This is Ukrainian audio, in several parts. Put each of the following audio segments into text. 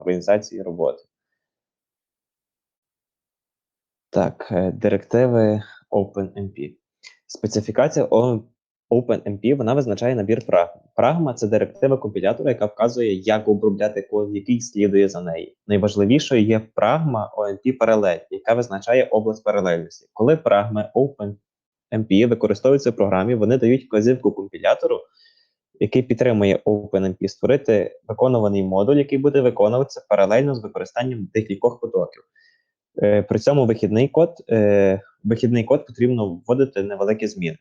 організації роботи. Так, е, директиви OpenMP. Специфікація OpenMP вона визначає набір прагм. Прагма це директива компілятора, яка вказує, як обробляти код, який слідує за нею. Найважливішою є прагма OMP паралель, яка визначає область паралельності. Коли прагми OpenMP використовуються в програмі, вони дають вказівку компілятору, який підтримує OpenMP, створити виконуваний модуль, який буде виконуватися паралельно з використанням декількох потоків. Е, При цьому вихідний код, е, вихідний код потрібно вводити невеликі зміни.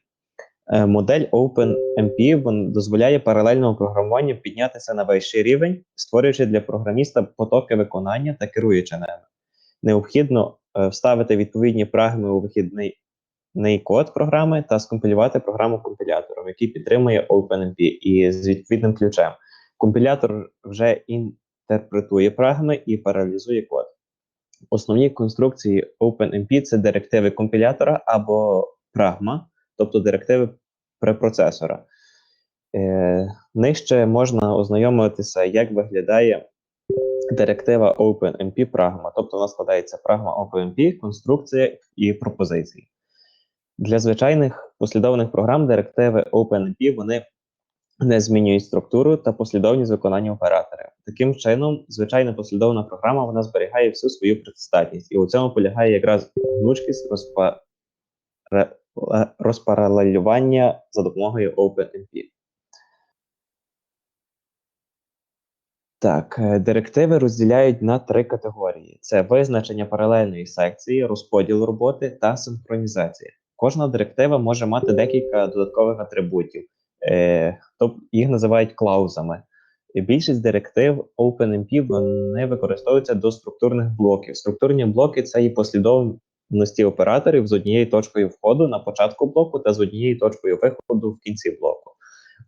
Е, Модель OpenMP вон дозволяє паралельному програмуванню піднятися на вищий рівень, створюючи для програміста потоки виконання та керуючи ними. Необхідно вставити відповідні прагми у вихідний ний код програми та скомпілювати програму компілятором, який підтримує OpenMP і з відповідним ключем. Компілятор вже інтерпретує прагми і паралізує код. Основні конструкції OpenMP це директиви компілятора або прагма, тобто директиви препроцесора. Е, нижче можна ознайомитися, як виглядає директива OpenMP прагма. Тобто вона складається прагма OpenMP, конструкція і пропозиції. Для звичайних послідовних програм директиви OpenMP вони не змінюють структуру та послідовність виконання оператора. Таким чином, звичайна послідовна програма вона зберігає всю свою предстатність, і у цьому полягає якраз гнучкість розпа... е, розпаралелювання за допомогою OpenMP. Так, е, директиви розділяють на три категорії: це визначення паралельної секції, розподіл роботи та синхронізація. Кожна директива може мати декілька додаткових атрибутів, е, їх називають клаузами. І більшість директив OpenMP вони використовуються до структурних блоків. Структурні блоки це і послідовності операторів з однією точкою входу на початку блоку та з однією точкою виходу в кінці блоку.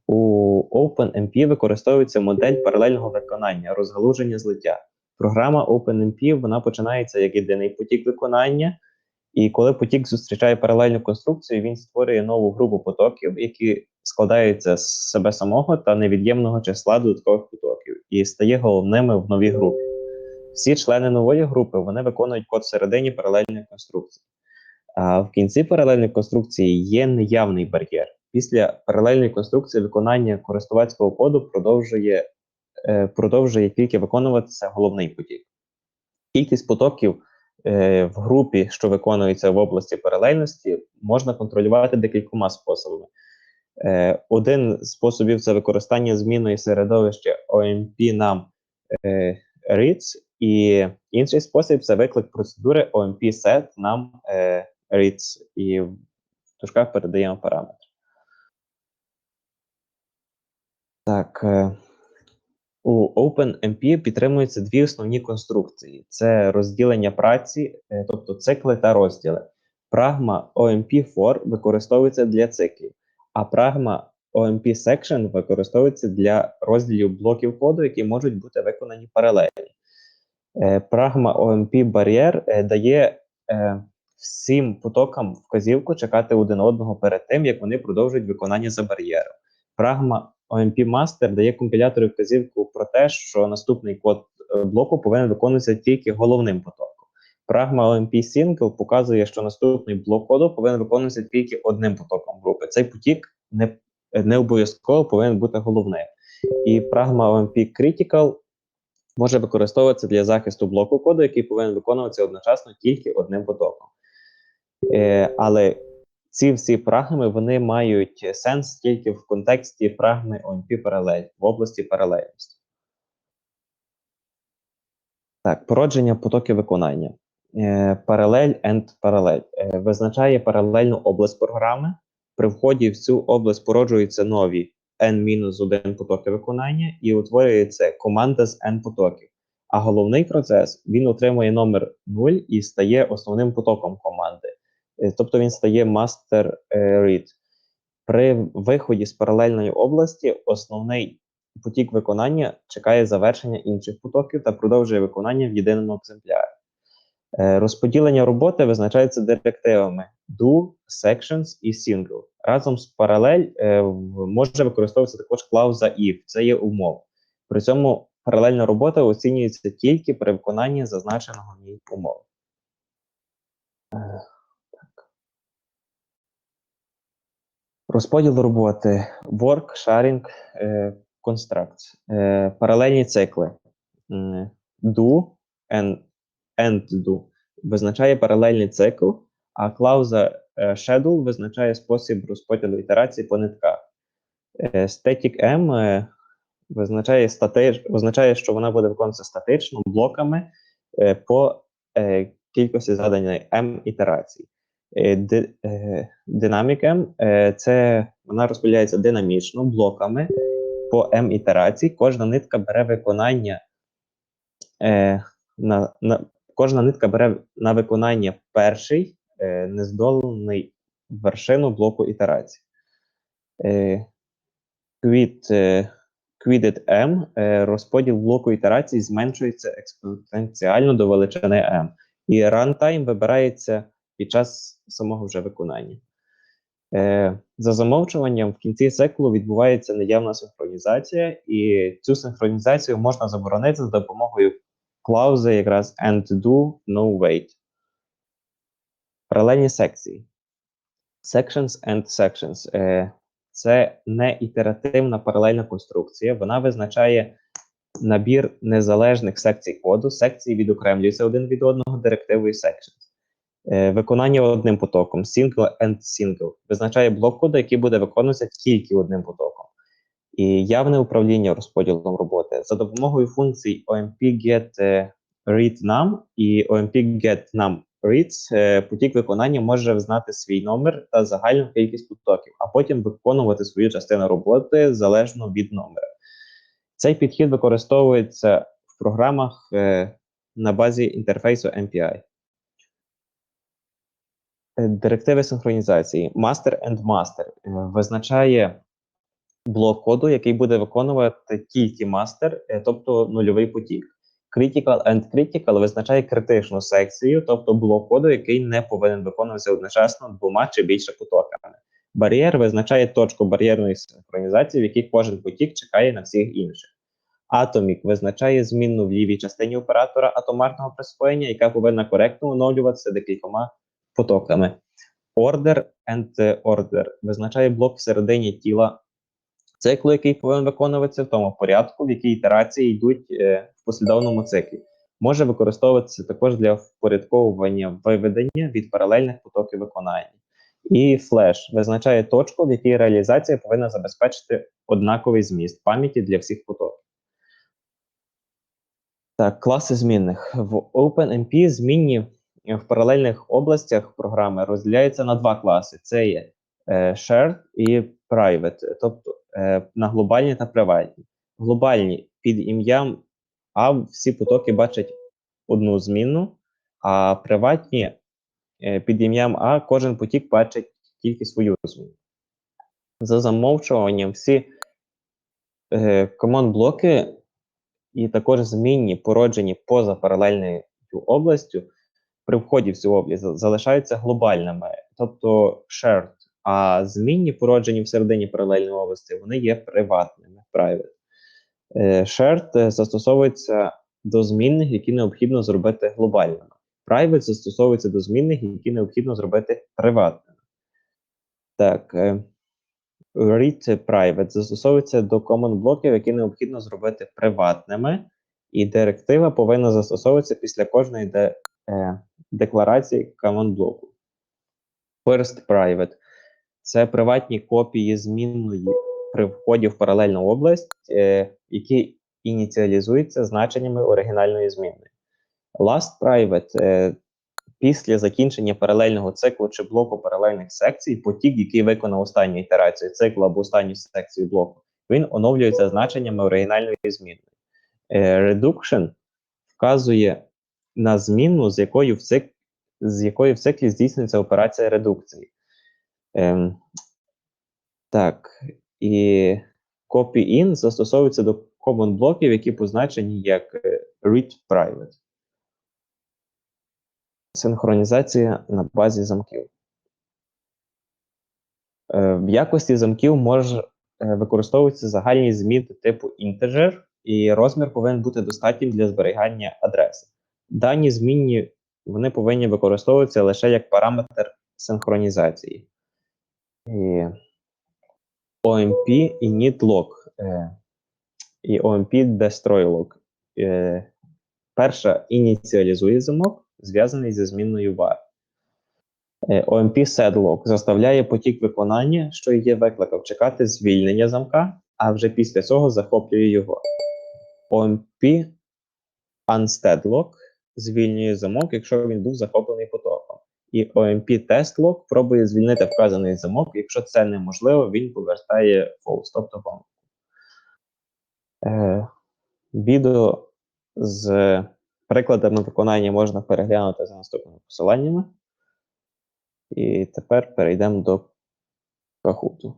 У OpenMP використовується модель паралельного виконання, розгалуження злиття. Програма OpenMP вона починається як єдиний потік виконання, і коли потік зустрічає паралельну конструкцію, він створює нову групу потоків, які складаються з себе самого та невід'ємного числа додаткових потоків, і стає головними в новій групі. Всі члени нової групи вони виконують код всередині паралельної конструкції. А в кінці паралельної конструкції є неявний бар'єр. Після паралельної конструкції виконання користувацького коду продовжує, е, продовжує тільки виконуватися головний потік. Кількість потоків в групі, що виконується в області паралельності, можна контролювати декількома способами. Е, один з способів це використання змінної середовища OMP нам е, reads, і інший спосіб це виклик процедури OMP set е, reads, і в дужках передаємо параметр. Так. У OpenMP підтримуються дві основні конструкції: це розділення праці, е, тобто цикли та розділи. Прагма OMP for використовується для циклів, а прагма OMP section використовується для розділів блоків коду, які можуть бути виконані паралельно. Е, Прагма OMP barrier е, дає всім потокам вказівку чекати один одного перед тим, як вони продовжують виконання за бар'єром. Прагма OMP Master дає компілятору вказівку про те, що наступний код е, блоку повинен виконуватися тільки головним потоком. Прагма OMP Single показує, що наступний блок коду повинен виконуватися тільки одним потоком групи. Цей потік не, не обов'язково повинен бути головним. І прагма OMP Critical може використовуватися для захисту блоку коду, який повинен виконуватися одночасно тільки одним потоком. Е, але ці всі прагми вони мають сенс тільки в контексті прагми OMP паралель в області паралельності. Так, породження потоків виконання. Е, паралель and паралель е, визначає паралельну область програми. При вході в цю область породжуються нові n-1 потоки виконання і утворюється команда з n потоків. А головний процес він отримує номер 0 і стає основним потоком команди. Е, тобто він стає master е, read. При виході з паралельної області основний потік виконання чекає завершення інших потоків та продовжує виконання в єдиному екземплярі. Е, Розподілення роботи визначається директивами do, sections і single. Разом з паралель може використовуватися також клауза if, це є умова. При цьому паралельна робота оцінюється тільки при виконанні зазначеного в ній умов. Е, так. Розподіл роботи work, sharing, е, construct. Е, паралельні цикли. Do and, and do визначає паралельний цикл, а клауза е, schedule визначає спосіб розподілу ітерацій по нитках. Static M визначає, стати, означає, що вона буде виконуватися статично блоками по кількості заданої M ітерацій. Е, е, Dynamic M е, це вона розподіляється динамічно блоками по M ітерацій. Кожна нитка бере виконання на, на кожна нитка бере на виконання перший нездолений вершину блоку ітерацій. Е, quitted M е, розподіл блоку ітерацій зменшується експоненціально до величини M. І runtime вибирається під час самого вже виконання. Е, за замовчуванням в кінці циклу відбувається неявна синхронізація, і цю синхронізацію можна заборонити за допомогою клаузи якраз and do no wait. Паралельні секції. Sections and sections. Е, це не ітеративна паралельна конструкція. Вона визначає набір незалежних секцій коду. Секції відокремлюються один від одного директивою sections. Е, виконання одним потоком. Single and single. Визначає блок коду, який буде виконуватися тільки одним потоком. І явне управління розподілом роботи за допомогою функцій OMP get е, read num і OMP get num reads е, потік виконання може знати свій номер та загальну кількість потоків, а потім виконувати свою частину роботи залежно від номера. Цей підхід використовується в програмах на базі інтерфейсу MPI. Е, Директиви синхронізації Master and Master е, визначає блок коду, який буде виконувати тільки мастер, тобто нульовий потік. Critical and Critical визначає критичну секцію, тобто блок коду, який не повинен виконуватися одночасно двома чи більше потоками. Бар'єр визначає точку бар'єрної синхронізації, в якій кожен потік чекає на всіх інших. Atomic визначає змінну в лівій частині оператора атомарного присвоєння, яка повинна коректно оновлюватися декількома потоками. Order and Order визначає блок всередині тіла циклу, який повинен виконуватися в тому порядку, в якій ітерації йдуть е, в послідовному циклі. Може використовуватися також для впорядковування виведення від паралельних потоків виконання. І флеш визначає точку, в якій реалізація повинна забезпечити однаковий зміст пам'яті для всіх потоків. Так, класи змінних. В OpenMP змінні в паралельних областях програми розділяються на два класи: це є е, shared і private, тобто е, на глобальні та приватні. Глобальні під ім'ям А всі потоки бачать одну змінну, а приватні е, під ім'ям А кожен потік бачить тільки свою зміну. За замовчуванням всі е, команд-блоки і також змінні, породжені поза паралельною областю, при вході в цю область залишаються глобальними, тобто shared, а змінні, породжені всередині паралельної області, вони є приватними, private. Е, Shared е, застосовується до змінних, які необхідно зробити глобальними. Private застосовується до змінних, які необхідно зробити приватними. Так, е, read private застосовується до common блоків, які необхідно зробити приватними, і директива повинна застосовуватися після кожної де, декларації common блоку. First private це приватні копії змінної при вході в паралельну область, е, які ініціалізуються значеннями оригінальної змінної. Last private е, після закінчення паралельного циклу чи блоку паралельних секцій, потік, який виконав останню ітерацію циклу або останню секцію блоку, він оновлюється значеннями оригінальної змінної. Е, Reduction вказує на змінну, з якою в цик... з якою в циклі здійснюється операція редукції. Ем, так, і copy-in застосовується до common блоків, які позначені як е, read private. Синхронізація на базі замків. Е, В якості замків може використовуються загальні зміни типу integer, і розмір повинен бути достатнім для зберігання адреси. Дані змінні вони повинні використовуватися лише як параметр синхронізації. І OMP init lock е, і OMP destroy lock. Е, перша ініціалізує замок, зв'язаний зі змінною var. Е, OMP setLock заставляє потік виконання, що є викликом, чекати звільнення замка, а вже після цього захоплює його. OMP unsteadlock звільнює замок, якщо він був захоплений потоком. І OMP testlock пробує звільнити вказаний замок, якщо це неможливо, він повертає false, тобто помилку. Е, відео з прикладами виконання можна переглянути за наступними посиланнями. І тепер перейдемо до кахуту.